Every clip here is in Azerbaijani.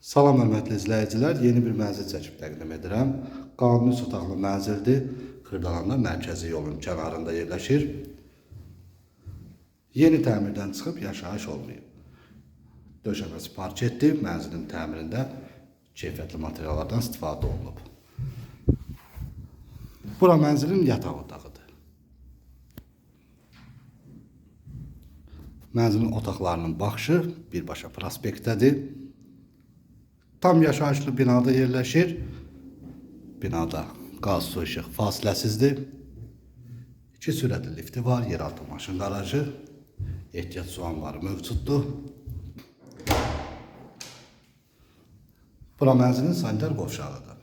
Salam hörmətli izləyicilər, yeni bir mənzil çəkib təqdim edirəm. Qanuni üç otaqlı mənzildir. Xırdalanda mərkəzi yolun kənarında yerləşir. Yeni təmirdən çıxıb yaşayış olmayıb. Döşəməsi parketdir. Mənzilin təmirində keyfiyyətli materiallardan istifadə olunub. Bura mənzilin yataq otağıdır. Mənzilin otaqlarının baxışı birbaşa prospektdədir. Tam yaşayışlı binada yerləşir. Binada qaz, su, işıq fasiləsizdir. İki sürətli lifti var, yeraltı maşın qarajı, ehtiyat su anbarı mövcuddur. Bura mənzilin sanitar qovşağıdır.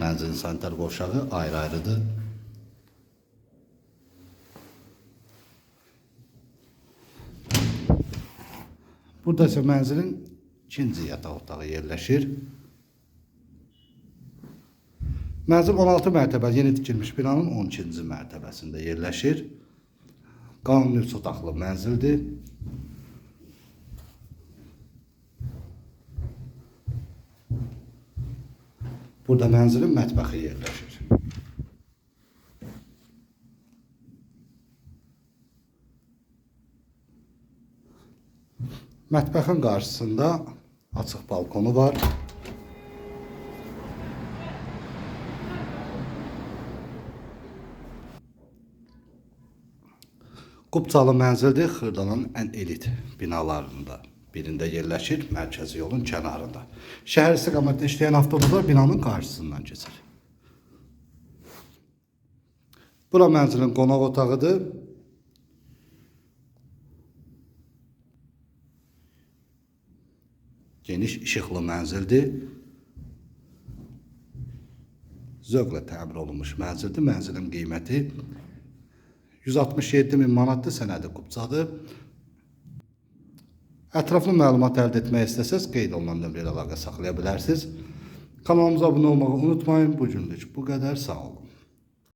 Mənzilin sanitar qovşağı ayrı-ayrıdır. Burada isə mənzilin ikinci yataq otağı yerləşir. Mənzil 16 mərtəbəli yeni tikilmiş binanın 12-ci mərtəbəsində yerləşir. Qanuni üç otaqlı mənzildir. Burada mənzilin mətbəxi yerləşir. Mətbəxin qarşısında açıq balkonu var. Qubçalı mənzildir Xırdalanın ən elit binalarında birində yerləşir, mərkəzi yolun kənarında. Şəhər istiqamətində işləyən avtobuslar binanın qarşısından keçir. Bura mənzilin qonaq otağıdır. Geniş işıqlı mənzildir. Zövqlə təmir olunmuş mənzildir. Mənzilin qiyməti 167 min manatdır, sənədi qubcadır. Ətraflı məlumat əldə etmək istəsəz, qeyd olunan nömrə ilə əlaqə saxlaya bilərsiniz. Kanalımıza abunə olmağı unutmayın. Bu günlük bu qədər. Sağ olun.